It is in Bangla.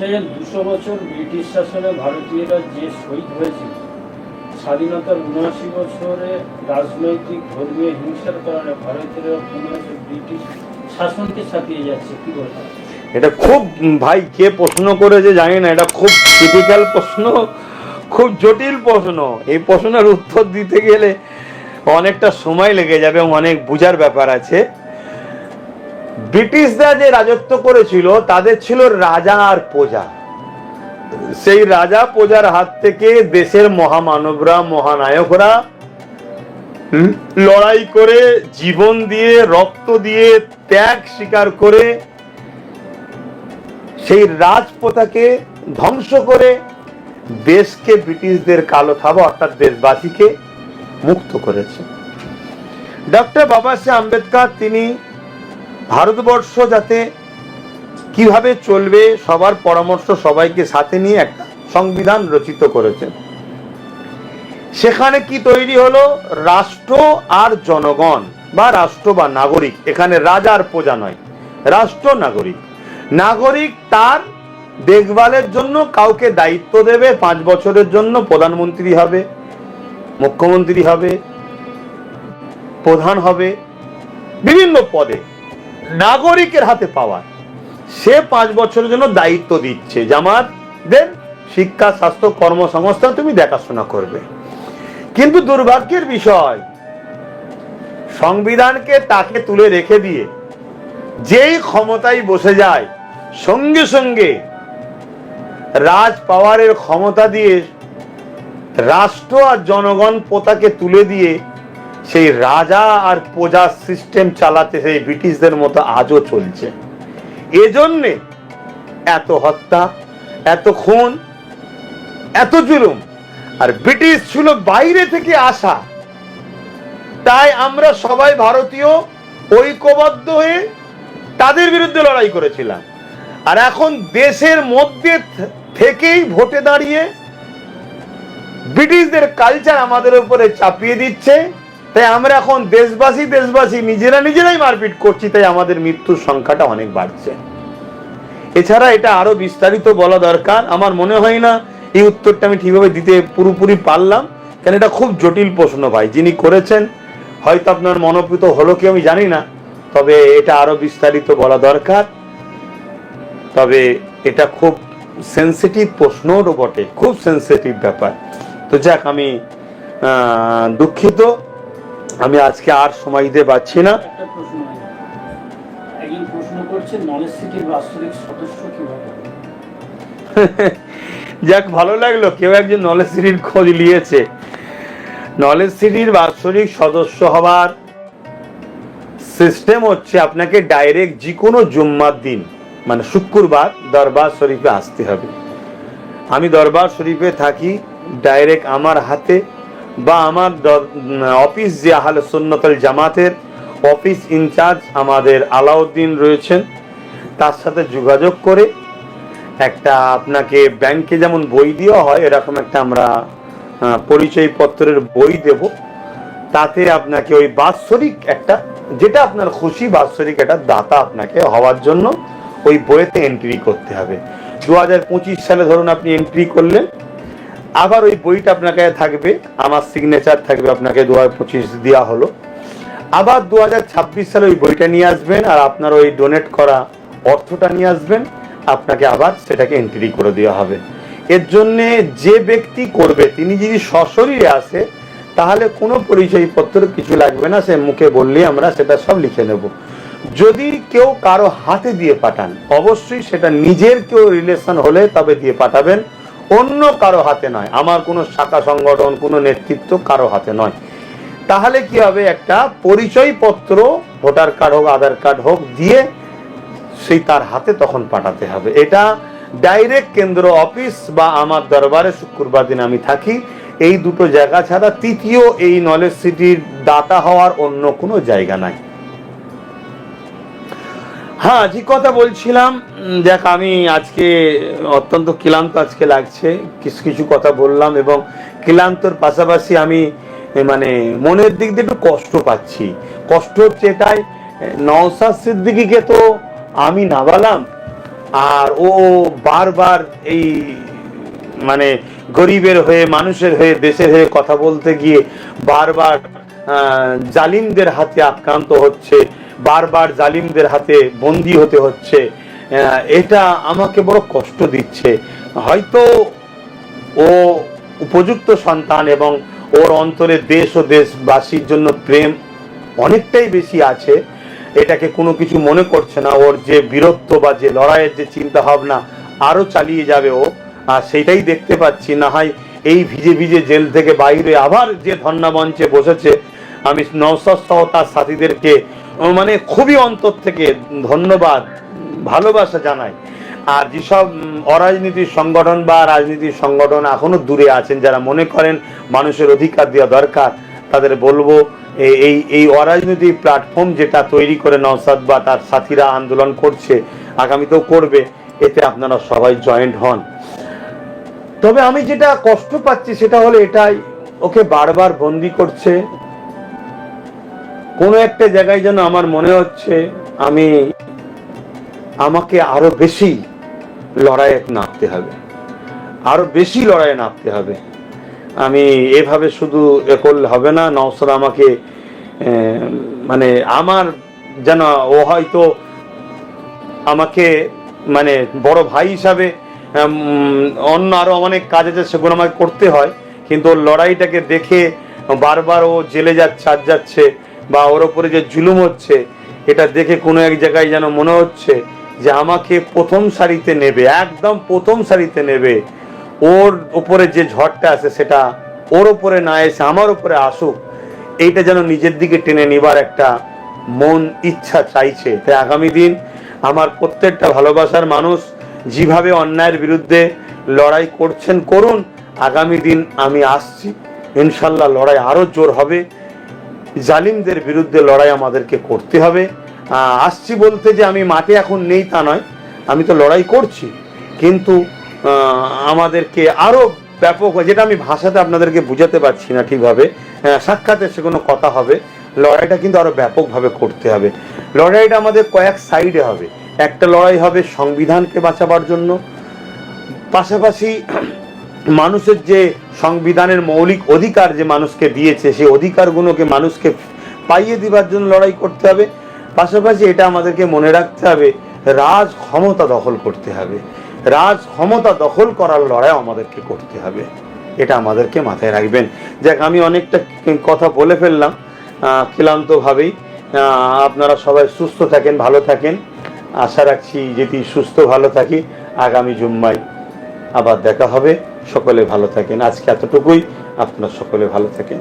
বলছেন দুশো বছর ব্রিটিশ শাসনে ভারতীয়রা যে শহীদ হয়েছিল, স্বাধীনতার উনআশি বছরে রাজনৈতিক, ধর্মীয় হিংসার কারণে ভারতীয়রা পুনরায় ব্রিটিশ শাসনকে ছাপিয়ে যাচ্ছে, কি বলবেন এটা খুব, ভাই, কে প্রশ্ন করেছে জানি না, এটা খুব ক্রিটিক্যাল প্রশ্ন, খুব জটিল প্রশ্ন। এই প্রশ্নের উত্তর দিতে গেলে অনেকটা সময় লেগে যাবে, অনেক বুঝার ব্যাপার আছে। ব্রিটিশরা যে রাজত্ব করেছিল, তাদের ছিল রাজা আর প্রজা। সেই রাজা প্রজার হাত থেকে দেশের মহামানবরা, মহানায়করা লড়াই করে জীবন দিয়ে, রক্ত দিয়ে ত্যাগ স্বীকার করে সেই রাজপ্রথাকে ধ্বংস করে দেশকে ব্রিটিশদের কালো থাবা, অর্থাৎ দেশবাসীকে মুক্ত করেছে। ডক্টর বাবা সাহেব আম্বেদকর, তিনি ভারতবর্ষ যাতে কীভাবে চলবে, সবার পরামর্শ সবাইকে সাথে নিয়ে একটা সংবিধান রচিত করেছেন সেখানে কি তৈরি হলো? রাষ্ট্র আর জনগণ, বা রাষ্ট্র বা নাগরিক। এখানে রাজার প্রজা নয়, রাষ্ট্র, নাগরিক। নাগরিক তার দেখভালের জন্য কাউকে দায়িত্ব দেবে, পাঁচ বছরের জন্য প্রধানমন্ত্রী হবে, মুখ্যমন্ত্রী হবে, প্রধান হবে, বিভিন্ন পদে। নাগরিকের হাতে পাওয়ার সে পাঁচ বছরের জন্য দায়িত্ব দিচ্ছে। জামাত, দেন শিক্ষা, স্বাস্থ্য, কর্মসংস্থান তুমি দেখাশোনা করবে। কিন্তু দুর্ভাগ্যের বিষয়, সংবিধানকে তাকে তুলে রেখে দিয়ে যেই ক্ষমতায় বসে যায়, সঙ্গে সঙ্গে রাজ পাওয়ারের ক্ষমতা দিয়ে রাষ্ট্র আর জনগণ পোতাকে তুলে দিয়ে সেই রাজা আর প্রজা সিস্টেম চালাতে সেই ব্রিটিশদের মতো আজও চলছে। এজন্যে এত হত্যা, এত খুন, এত জুলুম, আর ব্রিটিশ ছিল বাইরে থেকে আসা। তাই আমরা সবাই ভারতীয়, ঐক্যবদ্ধ হয়ে তাদের বিরুদ্ধে লড়াই করেছিলাম। আর এখন দেশের মধ্যে থেকেই ভোটে দাঁড়িয়ে ব্রিটিশদের কালচার আমাদের উপরে চাপিয়ে দিচ্ছে। তাই আমরা এখন দেশবাসী দেশবাসী নিজেরা নিজেরাই মারপিট করছি, তাই আমাদের মৃত্যুর সংখ্যাটা অনেক বাড়ছে। এছাড়া এটা আরও বিস্তারিত বলা দরকার। আমার মনে হয় না এই উত্তরটা আমি ঠিকভাবে দিতে পুরোপুরি পারলাম। কেন এটা খুব জটিল প্রশ্ন ভাই, যিনি করেছেন, হয়তো আপনার মনোপ্রীত হলো কি আমি জানি না, তবে এটা আরও বিস্তারিত বলা দরকার। তবে এটা খুব সেন্সিটিভ প্রশ্নও বটে, খুব সেন্সিটিভ ব্যাপার। তো যাক, আমি দুঃখিত। আমি আজকে আর সময় দিতে পারছি না? যাক ভালো লাগল। কেউ একজন নলেজ সিটির খোঁজ নিয়েছে। নলেজ সিটির বাৎসরিক সদস্য হবার সিস্টেম হচ্ছে আপনাকে ডাইরেক্ট যে কোনো জুম্মার দিন মানে শুক্রবার দরবার শরীফে আসতে হবে। আমি দরবার শরীফে থাকি ডাইরেক্ট আমার হাতে। বা আমার অফিস যে আহলে সুন্নতল জামাতের অফিস ইনচার্জ আমাদের আলাউদ্দিন রয়েছেন, তার সাথে যোগাযোগ করে একটা আপনাকে ব্যাংকে যেমন বই দেওয়া হয়, এরকম একটা আমরা পরিচয়পত্রের বই দেব। তাতে আপনাকে ওই বাৎসরিক একটা, যেটা আপনার খুশি বাৎসরিক একটা দাতা আপনাকে হওয়ার জন্য ওই বইয়েতে এন্ট্রি করতে হবে। দু হাজার পঁচিশ সালে ধরুন আপনি এন্ট্রি করলেন আবার ওই বইটা আপনাকে থাকবে, আমার সিগনেচার থাকবে, আপনাকে দু হাজার পঁচিশ দেওয়া হলো। আবার দু হাজার ছাব্বিশ সালে ওই বইটা নিয়ে আসবেন আর আপনার ওই ডোনেট করা অর্থটা নিয়ে আসবেন, আপনাকে আবার সেটাকে এন্ট্রি করে দেওয়া হবে। এর জন্যে যে ব্যক্তি করবে, তিনি যদি সশরীরে আসে, তাহলে কোনো পরিচয়পত্র কিছু লাগবে না, সে মুখে বললেই আমরা সেটা সব লিখে নেব। যদি কেউ কারও হাতে দিয়ে পাঠান, অবশ্যই সেটা নিজের কেউ রিলেশন হলে তবে দিয়ে পাঠাবেন। অন্য কারও হাতে নয়। আমার কোনো শাখা সংগঠন, কোনো নেতৃত্ব কারও হাতে নয়। তাহলে কি হবে? একটা পরিচয়পত্র, ভোটার কার্ড হোক, আধার কার্ড হোক, দিয়ে সেই তার হাতে তখন পাঠাতে হবে। এটা ডাইরেক্ট কেন্দ্র অফিস বা আমার দরবারে শুক্রবার দিন আমি থাকি। এই দুটো জায়গা ছাড়া তৃতীয় এই নলেজ সিটির দাতা হওয়ার অন্য কোনো জায়গা নাই। হ্যাঁ যে কথা বলছিলাম। দেখ আমি আজকে অত্যন্ত ক্লান্ত আজকে লাগছে। কিছু কিছু কথা বললাম এবং ক্লান্তর পাশাপাশি আমি মানে মনের দিক দিয়ে একটু কষ্ট পাচ্ছি। কষ্ট হচ্ছে এটাই এ, নওশাদ সিদ্দিকিকে তো আমি নাবালাম আর ও বারবার এই মানে গরিবের হয়ে মানুষের হয়ে দেশের হয়ে কথা বলতে গিয়ে বারবার জালিমদের হাতে আক্রান্ত হচ্ছে। বারবার জালিমদের হাতে বন্দী হতে হচ্ছে এটা আমাকে বড় কষ্ট দিচ্ছে। হয়তো ও উপযুক্ত সন্তান এবং ওর অন্তরে দেশ ও দেশবাসীর জন্য প্রেম অনেকটাই বেশি আছে, এটাকে কোনো কিছু মনে করছে না। ওর যে বীরত্ব বা যে লড়াইয়ের যে চিন্তা ভাবনা আরও চালিয়ে যাবে ও, আর সেটাই দেখতে পাচ্ছি। না হয় এই ভিজে ভিজে জেল থেকে বাইরে আবার যে ধর্ণা মঞ্চে বসেছে, আমি নওসাদ সহ তার সাথীদেরকে মানে খুবই অন্তর থেকে ধন্যবাদ, ভালোবাসা জানাই আর যেসব অরাজনীতির সংগঠন বা রাজনীতির সংগঠন এখনও দূরে আছেন, যারা মনে করেন মানুষের অধিকার দেওয়া দরকার, তাদের বলব এই এই অরাজনৈতিক প্ল্যাটফর্ম যেটা তৈরি করে নওসাদ বা তার সাথীরা আন্দোলন করছে, আগামীতেও করবে, এতে আপনারা সবাই জয়েন্ট হন। তবে আমি যেটা কষ্ট পাচ্ছি সেটা হলো এটাই, ওকে বারবার বন্দি করছে কোনো একটা জায়গায় যেন আমার মনে হচ্ছে আমি, আমাকে আরও বেশি লড়াইয়ে নামতে হবে। আরও বেশি লড়াইয়ে নামতে হবে। আমি এভাবে শুধু এ করলে হবে না নওসর আমাকে মানে আমার যেন ও হয়তো আমাকে মানে বড় ভাই হিসাবে অন্য আরও অনেক কাজ আছে সেগুলো আমাকে করতে হয়। কিন্তু ওর লড়াইটাকে দেখে বারবার ও জেলে যাচ্ছে আজ যাচ্ছে। বা ওর ওপরে যে জুলুম হচ্ছে, এটা দেখে কোনো এক জায়গায় যেন মনে হচ্ছে যে আমাকে প্রথম সারিতে নেবে, একদম প্রথম সারিতে নেবে। ওর ওপরে যে ঝড়টা আছে সেটা ওর ওপরে না এসে আমার ওপরে আসুক, এইটা যেন নিজের দিকে টেনে নিবার একটা মন ইচ্ছা চাইছে। তাই আগামী দিন আমার প্রত্যেকটা ভালোবাসার মানুষ যেভাবে অন্যায়ের বিরুদ্ধে লড়াই করছেন, করুন, আগামী দিন আমি আসছি। ইনশাল্লাহ লড়াই আরও জোর হবে। জালিমদের বিরুদ্ধে লড়াই আমাদেরকে করতে হবে। আসছি বলতে যে আমি মাঠে এখন নেই তা নয়, আমি তো লড়াই করছি। কিন্তু আমাদেরকে আরও ব্যাপক যেটা আমি ভাষাতে আপনাদেরকে বুঝাতে পারছি না ঠিকভাবে সাক্ষাতে সে কোনো কথা হবে। লড়াইটা কিন্তু আরও ব্যাপকভাবে করতে হবে। লড়াইটা আমাদের কয়েক সাইডে হবে। একটা লড়াই হবে সংবিধানকে বাঁচাবার জন্য। পাশাপাশি মানুষের যে সংবিধানের মৌলিক অধিকার যে মানুষকে দিয়েছে, সেই অধিকারগুলোকে মানুষকে পাইয়ে দিবার জন্য লড়াই করতে হবে। পাশাপাশি এটা আমাদেরকে মনে রাখতে হবে, রাজ ক্ষমতা দখল করতে হবে। রাজ ক্ষমতা দখল করার লড়াই আমাদেরকে করতে হবে। এটা আমাদেরকে মাথায় রাখবেন। যাক, আমি অনেকটা কথা বলে ফেললাম ক্লান্তভাবেই। আপনারা সবাই সুস্থ থাকেন, ভালো থাকেন। আশা রাখছি যদি সুস্থ, ভালো থাকি। আগামী জুম্মায় আবার দেখা হবে। সকলে ভালো থাকেন। আজকে এতটুকুই। আপনার সকলে ভালো থাকেন।